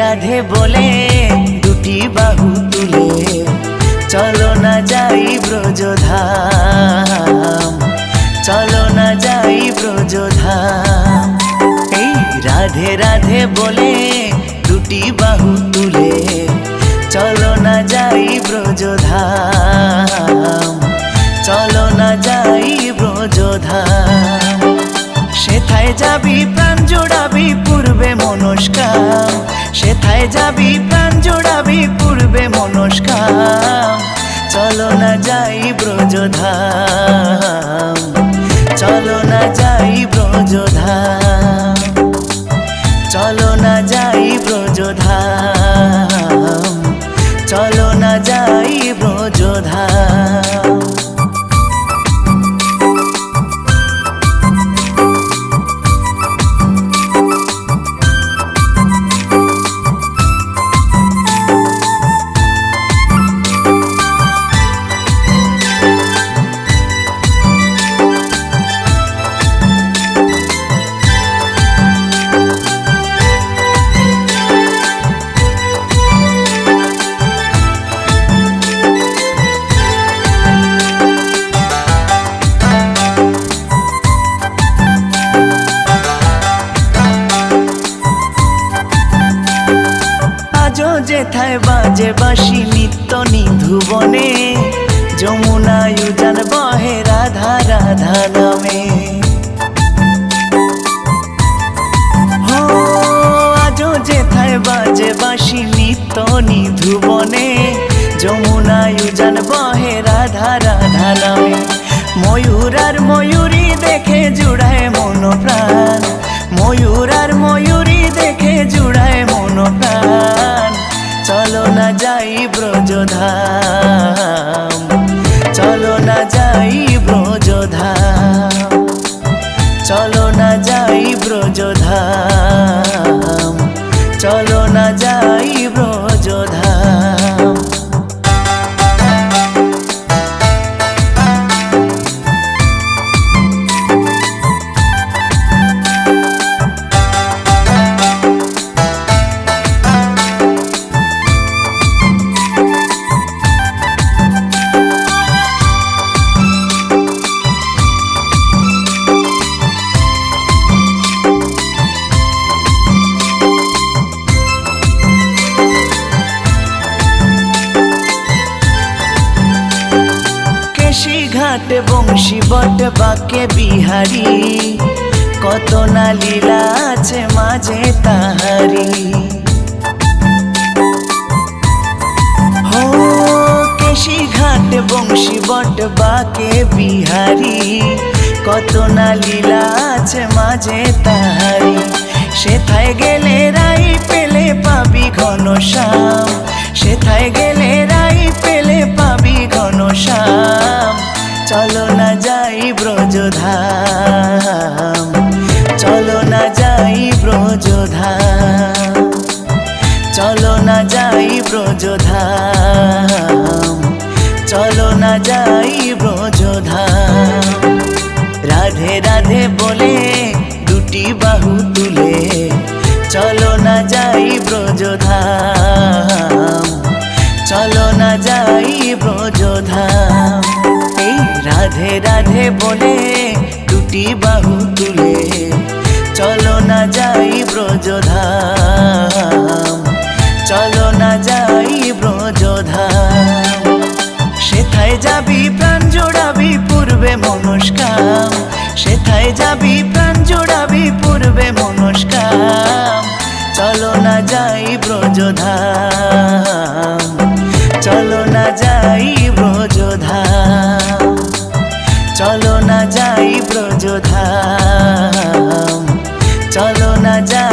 রাধে বলে, দুটি বাহু তুলে চলো না যাই ব্রজধাম, চলো না যাই ব্রজধাম। এই রাধে রাধে বলে, দুটি বাহু তুলে চলো না যাই ব্রজধাম, চলো না যাই ব্রজধাম। সেথায় যাবি, প্রাণ জোড়াবি পূর্বে মনস্কাম সেথায় যাবি, প্রাণ জোড়াবি পূর্বে মনস্কাম চলো না যাই ব্রজধাম। চলো না যাই ব্রজধাম। চলো বাজে বাসি নিত্য নিধুবনে যমুনায় উজান বহে রাধা রাধা নামে। যেথায় বাজে বাসি নিত্য নিধুবনে যমুনায় উজান বহে রাধা রাধা নামে। ময়ূর আর ময়ূরী দেখে জুড়ায় মন প্রাণ যাই ব্রজধাম চলো না যাই ব্রজধাম চলো না যাই ব্রজধাম চলো না ঘাট বংশী বট, বাকে বিহারি। কত না লীলা আছে মাঝে তাহারি। কেশি ঘাট, বংশী বট, বাকে বিহারি। কত না লীলা আছে মাঝে তাহারি। সেথায় গেলে রাই পেলে পাবি ঘন সেথায় গেলে রাই পেলে ব্রজধাম। চলো না যাই ব্রজধাম। রাধে রাধে বলে দুটি বাহু তুলে, চলো না যাই ব্রজধাম। চলো না যাই ব্রজধাম। এই রাধে রাধে বলে দুটি বাহু তুলে, চলো না যাই পূর্বে মনস্কাম, সেথায় যাবি, প্রাণ জোড়াবি পূর্বে মনস্কাম। চলো না যাই ব্রজধাম, চলো না যাই ব্রজধাম, চলো না যাই ব্রজধাম, চলো না যাই